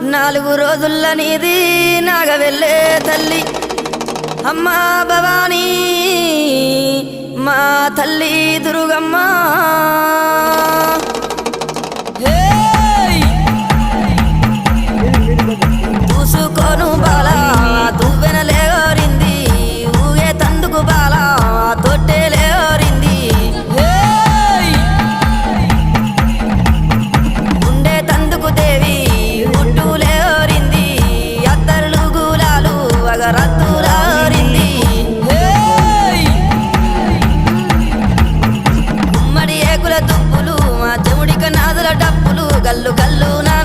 నాలుగు రోజుల నీది నాగ వెళ్ళే తల్లి. అమ్మా భవానీ మా తల్లి దుర్గమ్మ. సాగరాతో రారింది ఏకుల దుప్పులు మా చెవుడిక నాదుల డప్పులు గల్లు గల్లు నా